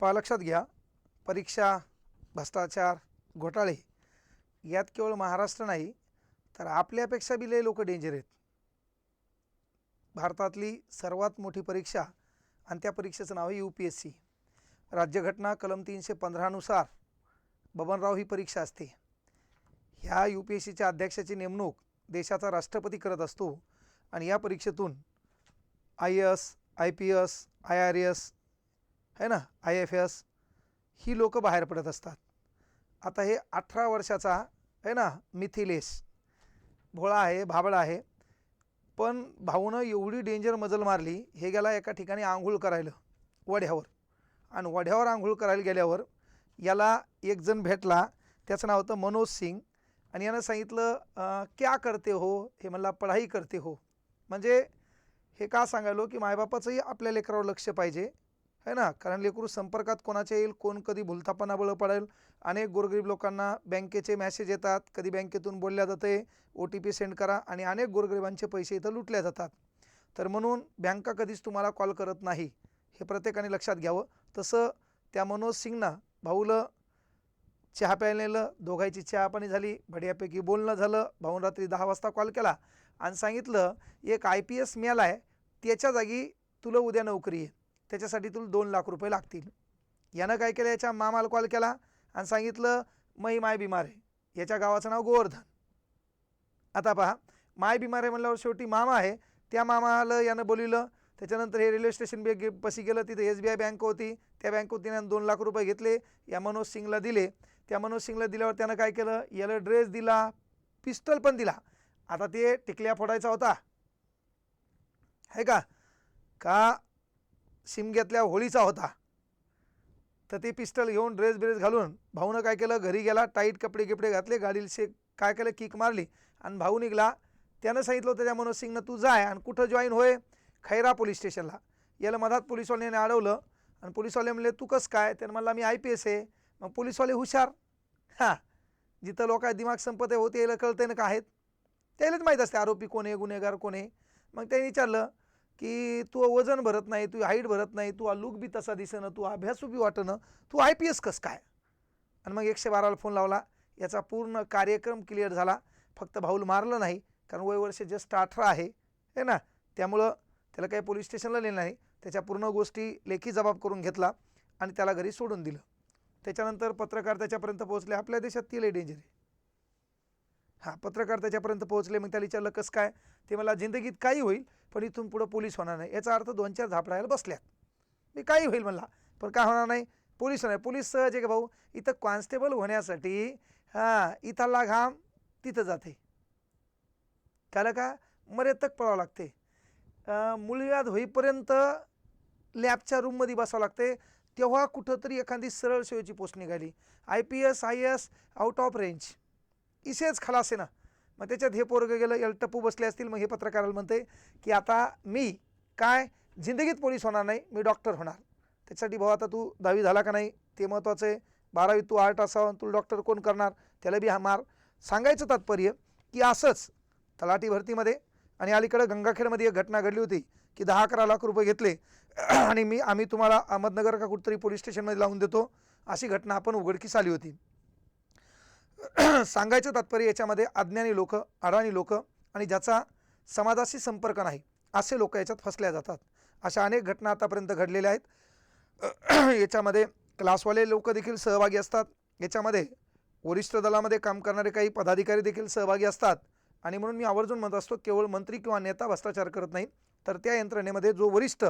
पहा लक्षात घ्या. परीक्षा भ्रष्टाचार घोटाळे यात केवळ महाराष्ट्र नाही तर आपल्यापेक्षा बी लय लोक डेंजर आहेत. भारतातली सर्वात मोठी परीक्षा आणि त्या परीक्षेचं नाव आहे यू पी एस सी राज्यघटना कलम तीनशे पंधरानुसार बबनराव ही परीक्षा असते. ह्या यू पी एस सीच्या अध्यक्षाची नेमणूक देशाचा राष्ट्रपती करत असतो आणि या परीक्षेतून I S I P S I R S है ना? आय एफ एस ही लोकं बाहेर पडत असतात. आता हे अठरा वर्षाचा आहे ना मिथिलेश. भोळा आहे भाबळा आहे. पण भाऊनं एवढी डेंजर मजल मारली हे गेला एका ठिकाणी आंघोळ करायला वढ्यावर आणि वढ्यावर आंघोळ करायला गेल्यावर याला एक जण भेटला त्याचं नाव होतं मनोज सिंग. आणि यानं सांगितलं क्या करते हो? हे म्हणला पढाई करते हो. म्हणजे हे का सांगायलो? की मायबापाचंही आपल्या लेकरावर लक्ष पाहिजे. है ना? कारण लेकरू संपर्कात कोणाच्या येईल कोण कधी भुलतापणा बळ पडेल. अनेक गोरगरीब लोकांना बँकेचे मॅसेज येतात. कधी बँकेतून बोलल्या जाते ओ टी पी सेंड करा आणि अनेक गोरगरिबांचे पैसे इथं लुटले जातात. तर म्हणून बँका कधीच तुम्हाला कॉल करत नाही. हे प्रत्येकाने लक्षात घ्यावं. तसं त्या मनोज सिंगना भाऊलं चहा प्यायला नेलं दोघांची चहा पाणी झाली बढियापैकी बोलणं झालं भाऊन रात्री दहा वाजता कॉल केला आणि सांगितलं एक आय पी एस मेल आहे त्याच्या जागी तुला उद्या नोकरी आहे. त्याच्यासाठी तुला दोन लाख रुपये लागतील. यानं काय केलं? याच्या मामाला कॉल केला आणि सांगितलं मै माय बिमार आहे. याच्या गावाचं नाव गोवर्धन. आता पहा माय बिमार आहे म्हणल्यावर शेवटी मामा आहे. त्या मामाला यानं बोलिलं त्याच्यानंतर हे रेल्वे स्टेशन बे पशी गेलं. तिथे एस बी आय बँक होती. त्या बँक तिनं दोन लाख रुपये घेतले. या मनोज सिंगला दिले. त्या मनोज सिंगला दिल्यावर त्यानं काय केलं? याला ड्रेस दिला. पिस्टल पण दिला. आता ते टिकल्या फोडायचा होता. है का? का शिमग्यातल्या होळीचा होता. तर ते पिस्टल घेऊन ड्रेस ब्रेस घालून भाऊनं काय केलं? घरी गेला टाईट कपडे गिपडे घातले गाडीला काय केलं? किक मारली. आणि भाऊ निघला. त्यानं सांगितलं होतं त्या मनोज सिंगनं तू जाय आणि कुठं जॉईन होय? खैरा पोलीस स्टेशनला याला मधात पोलीसवाल्याने अडवलं. आणि पोलीसवाले म्हणले तू कसं काय? त्यानं म्हणला मी आय पी एस आहे. मग पोलीसवाले हुशार. हां. जिथं लोक दिमाग संपत आहे होते याला कळते ना का आहेत? त्यालाच माहीत असते आरोपी कोण आहे गुन्हेगार कोण आहे? मग त्यांनी विचारलं की तू वजन भरत नाही तू हाईट भरत नाही तू लुक बी तसा दिसेनं तू अभ्यासू बी वाटणं तू आय पी एस कस काय? आणि मग एकशे बाराला फोन लावला याचा पूर्ण कार्यक्रम क्लिअर झाला. फक्त भाऊल मारलं नाही कारण वय वर्ष जस्ट अठरा आहे है ना? त्यामुळं त्याला काही पोलीस स्टेशनला नेलं नाही. त्याच्या पूर्ण गोष्टी लेखी जबाब करून घेतला आणि त्याला घरी सोडून दिलं. त्याच्यानंतर पत्रकार त्याच्यापर्यंत पोहोचले. आपल्या देशात ती लय डेंजर आहे. हां पत्रकार त्याच्यापर्यंत पोहोचले मग त्याला विचारलं कसं काय? ते मला जिंदगीत काही होईल पण इथून पुढं पोलीस होणार नाही. याचा अर्थ दोन चार झापडायला बसल्यात. मी काही होईल म्हणला. पण काय होणार नाही पोलीस होणार पोलीस सहज आहे का भाऊ? इथं कॉन्स्टेबल होण्यासाठी हां इथला घाम तिथं जाते. कारण का? मर्यादक पळावं लागते. अं, होईपर्यंत लॅबच्या रूममध्ये बसावं लागते. तेव्हा कुठंतरी एखादी सरळ सेवेची पोस्ट निघाली. I P S I S out of range. इसेच खलास आहे ना. मग त्याच्यात हे पोरगं गेलं एल टप्पू बसले असतील मग हे पत्रकाराला म्हणते की आता मी काय जिंदगीत पोलीस होणार नाही मी डॉक्टर होणार. त्याच्यासाठी भाऊ आता तू दहावी झाला का नाही ते महत्त्वाचं आहे. बारावी तू आर्ट असावं तुला डॉक्टर कोण करणार त्याला बी हा मार. सांगायचं तात्पर्य की असंच तलाठी भरतीमध्ये आणि अलीकडं गंगाखेडमध्ये एक घटना घडली होती की दहा अकरा लाख रुपये घेतले. आणि मी आम्ही तुम्हाला अहमदनगर का कुठतरी पोलीस स्टेशनमध्ये लावून देतो अशी घटना आपण उघडकीस आली होती. सांगायचं तात्पर्य याच्यामध्ये अज्ञानी लोक अडाणी लोक आणि ज्याचा समाजाशी संपर्क नाही असे लोक याच्यात फसल्या जातात. अशा अनेक घटना आतापर्यंत घडलेल्या आहेत. याच्यामध्ये क्लासवाले लोक देखील सहभागी असतात. याच्यामध्ये वरिष्ठ दलामध्ये काम करणारे काही पदाधिकारी देखील सहभागी असतात. आणि म्हणून मी आवर्जून म्हणत असतो केवळ मंत्री किंवा नेता भ्रष्टाचार करत नाही. तर त्या यंत्रणेमध्ये जो वरिष्ठ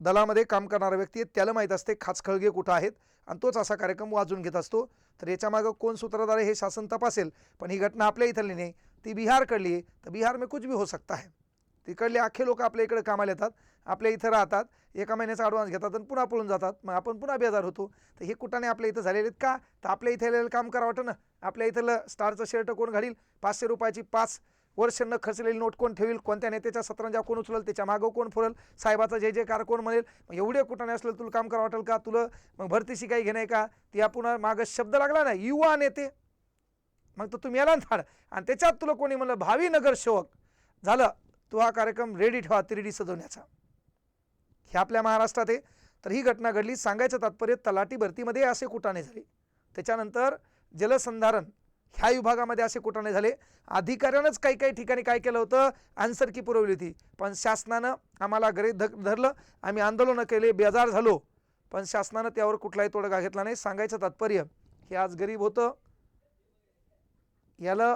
दलामध्ये काम करणारा व्यक्ती आहे त्याला माहीत असते खाचखळगे कुठं आहेत. आणि तोच असा कार्यक्रम वाजून घेत असतो. तर याच्यामागं कोण सूत्रधार आहे हे शासन तपासेल. पण ही घटना आपल्या इथली नाही. ती बिहारकडली आहे. तर बिहार में कुछ भी हो सकता है. तिकडले अख्खे लोक आपल्या इकडे कामाला येतात. आपल्या इथं राहतात. एका महिन्याचा ॲडव्हान्स घेतात आणि पुन्हा पळून जातात. मग आपण पुन्हा बेजार होतो. तर हे कुठाने आपल्या इथं झालेले आहेत का? तर आपल्या इथे आलेलं काम करा वाटतं ना? आपल्या इथलं स्टारचं शर्ट कोण घालील? पाचशे रुपयाची पाच वर्ष न खर्चलेली नोट कोण ठेवील? कोणत्या नेत्याच्या सतरंजा कोण उचलल? त्याच्या मागं कोण फुरल साहेबाचा जे कार कोण म्हणेल? मग एवढे कुठाने असलं तुला काम करा वाटेल का? तुला मग भरतीशी काही घेणे का? ती पुन्हा मागं शब्द लागला ना युवा नेते. मग तर तुम्ही याला थाड आणि त्याच्यात तुला कोणी म्हणलं भावी नगरसेवक झालं. तो हा कार्यक्रम रेडी ठेवा तिरडी सजवण्याचा. हे आपल्या महाराष्ट्रात आहे. तर ही घटना घडली. सांगायचं तात्पर्य तलाठी भरतीमध्ये असे कुटाणे झाले. त्याच्यानंतर जलसंधारण. ह्या विभागामध्ये असे कुठं झाले. अधिकाऱ्यानंच काही काही ठिकाणी काय केलं होतं? आन्सरकी पुरवली होती. पण शासनानं आम्हाला गरीब ध धरलं. आम्ही आंदोलनं केले बेजार झालो. पण शासनानं त्यावर कुठलाही तोडगा घेतला नाही. सांगायचं तात्पर्य हे आज गरीब होतं. याला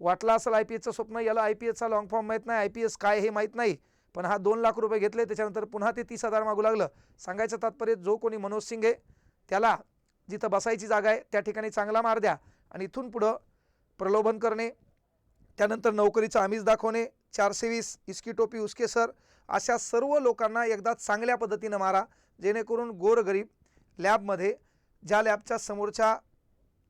वाटलं असेल आय पी एसचं स्वप्न याला आय पी एसचा लॉंग फॉर्म माहीत नाही. आय पी एस काय हे माहीत नाही. पण हा दोन लाख रुपये घेतले. त्याच्यानंतर पुन्हा ते तीस हजार मागू लागलं. सांगायचं तात्पर्य जो कोणी मनोज सिंग आहे त्याला जिथं बसायची जागा आहे त्या ठिकाणी चांगला मार द्या. आणि इथून पुढं प्रलोभन करणे त्यानंतर नोकरीचं आमिष दाखवणे चारशे वीस इस्की टोपी उसके सर अशा सर्व लोकांना एकदा चांगल्या पद्धतीनं मारा जेणेकरून गोरगरीब लॅबमध्ये ज्या लॅबच्या समोरच्या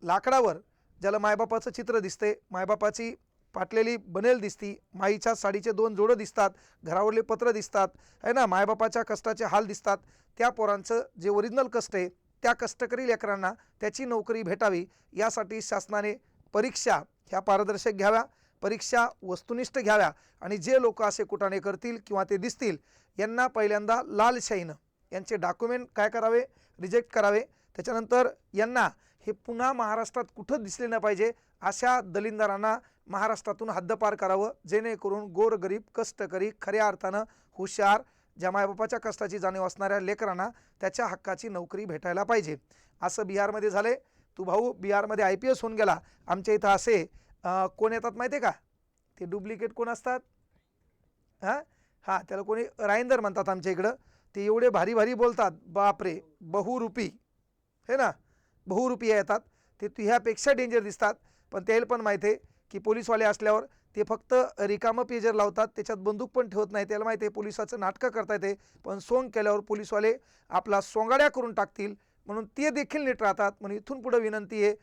लाकडावर ज्याला मायबापाचं चित्र दिसते मायबापाची पाटलेली बनेल दिसती माईच्या साडीचे दोन जोडं दिसतात घरावरले पत्र दिसतात आहे ना मायबापाच्या कष्टाचे हाल दिसतात त्या पोरांचं जे ओरिजिनल कष्ट आहे त्या कष्टकरी लेकरांना त्याची नोकरी भेटावी यासाठी शासनाने परीक्षा ह्या पारदर्शक घ्याव्या परीक्षा वस्तुनिष्ठ घ्याव्या आणि जे लोक असे कुटाणे करतील किंवा ते दिसतील यांना पहिल्यांदा लालशाहीनं यांचे डॉक्युमेंट काय करावे रिजेक्ट करावे त्याच्यानंतर यांना हे पुन्हा महाराष्ट्रात कुठं दिसले नाही पाहिजे अशा दलिंदारांना महाराष्ट्रातून हद्दपार करावं जेणेकरून गोरगरीब कष्टकरी खऱ्या अर्थानं हुशार ज्या मायबापाच्या कष्टाची जाणीव असणाऱ्या लेकरांना त्याच्या हक्काची नोकरी भेटायला पाहिजे. असं बिहारमध्ये झाले तू भाऊ बिहारमध्ये आय पी एस होऊन गेला. आमच्या इथं असे कोण येतात माहिती आहे का? ते डुप्लिकेट कोण असतात? हां? हां त्याला कोणी राईंदर म्हणतात आमच्या इकडं. ते एवढे भारी भारी बोलतात. बापरे बहुरूपी हे ना? बहुरूपी येतात. ते तुह्यापेक्षा डेंजर दिसतात. पण त्याला पण माहिती आहे की पोलीसवाले असल्यावर ते फक्त रिकामं पेजर लावतात त्याच्यात बंदूक पण ठेवत नाही. त्याला माहिती आहे पोलिसाचं नाटकं करता येते पण सोंग केल्यावर पोलीसवाले आपला सोंगाड्या करून टाकतील म्हणून ते देखील नीट राहतात. म्हणून इथून पुढं विनंती आहे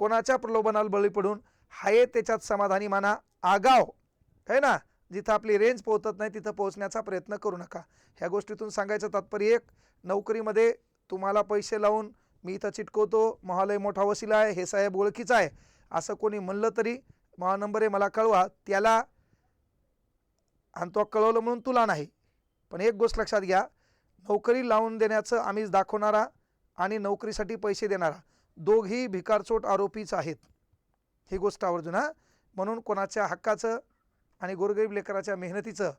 कोणाच्या प्रलोभनाला बळी पडून हाये त्याच्यात समाधानी माना आगाव. आहे ना? जिथं आपली रेंज पोहोचत नाही तिथं पोहोचण्याचा प्रयत्न करू नका. ह्या गोष्टीतून सांगायचं तात्पर्य एक नोकरीमध्ये तुम्हाला पैसे लावून मी इथं चिटकवतो महालय मोठा वसिला आहे हे साहेब ओळखीचा आहे. असं कोणी म्हणलं तरी महा नंबर आहे मला कळवा त्याला आणि तो कळवलं म्हणून तुला नाही. पण एक गोष्ट लक्षात घ्या नोकरी लावून देण्याचं आम्हीच दाखवणारा आणि नोकरीसाठी पैसे देणारा दोघी भिकारचोट आरोपीच आहेत. ही गोष्ट आवर्जून म्हणून कोणाच्या हक्काचं आणि गोरगरीब लेकराच्या मेहनतीचं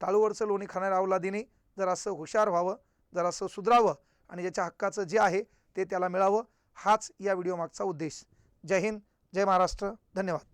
टाळूवरचं लोणी खाणाऱ्या अवलादीने जरासं हुशार व्हावं जरासं सुधरावं आणि ज्याच्या हक्काचं जे आहे ते त्याला मिळावं हाच या व्हिडिओ मागचा उद्देश. जय हिंद जय महाराष्ट्र धन्यवाद.